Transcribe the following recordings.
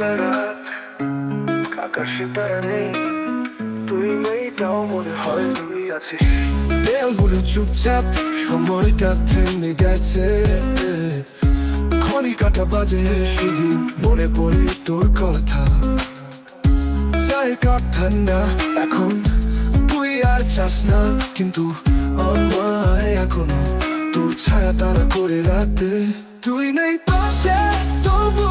রাত আকাশে তারা তুই নেই তাও মনে হয় তুই আছিস। দেয়ালগুলো চুপচাপ, সময়টা থেমে গেছে। খড়ি কাটা বাজে, শুধু মনে পড়ে তোর কথা। চায় কাপ ঠান্ডা, এখন তুই আর চাস না। কিন্তু আমায় এখনও তোর ছায়া তারা করে রাখতে তুই নেই পাশে তবু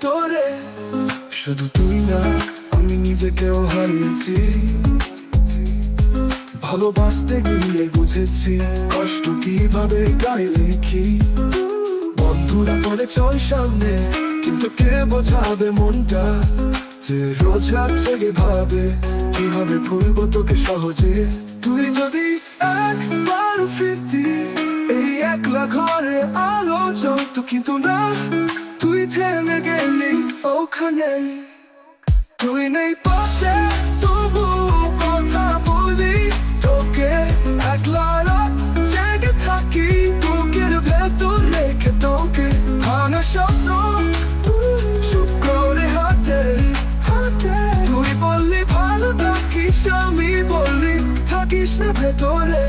ভেতরে। শুধু তুই না, আমি নিজেকেও হারিয়েছি। ভালোবাসতে গিয়ে বুঝেছি, কষ্ট কীভাবে গায়ে লেখি। বন্ধুরা করে চল সামনে, কিন্তু কে বোঝাবে মনটা? যে রোজ রাত জেগে ভাবে, কীভাবে ভুলবো তোকে সহজে? তুই যদি একবার ফিরতি, এই একলা ঘরে আলো জ্বলতো কিন্তু না, তুই থেমে গেলি ওখানে তুই নেই পাশে, তবু কথা বলি তোকে। একলা রাত জেগে থাকি, বুকের ভেতর রেখে তোকে। ভাঙা স্বপ্ন চুপ করে হাতে। তুই বললি, ভালো থাকিস আমি বললি, থাকিস ভেতরে।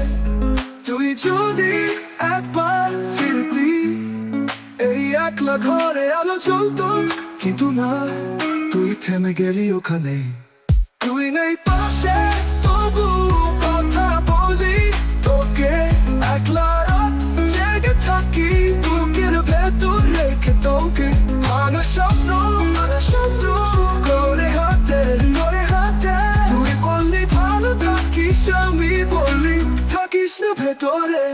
তুই যদি একবার ফিরতি, এই একলা ঘরে আলো চলতো কিন্তু না, তুই থেমে গেলি ওখানে। তুই নেই পাশে, তবু কথা বলি তোকে। একলা রাত জেগে থাকি, বুকের ভেতর রেখে তোকে। ভাঙা স্বপ্ন হাতে হাতে। তুই ভালো থাকিস, আমি থাকিস ভেতরে।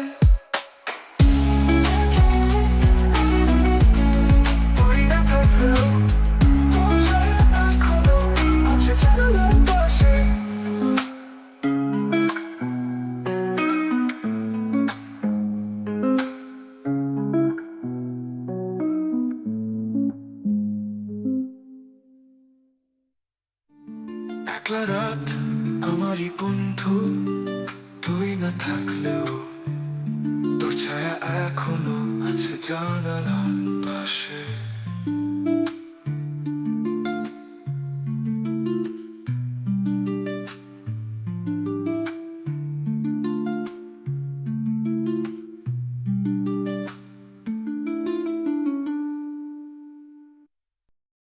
একলা রাত আমারই বন্ধু তুই না থাকলেও তোর ছায়া এখনও আছে জানালার পাশে।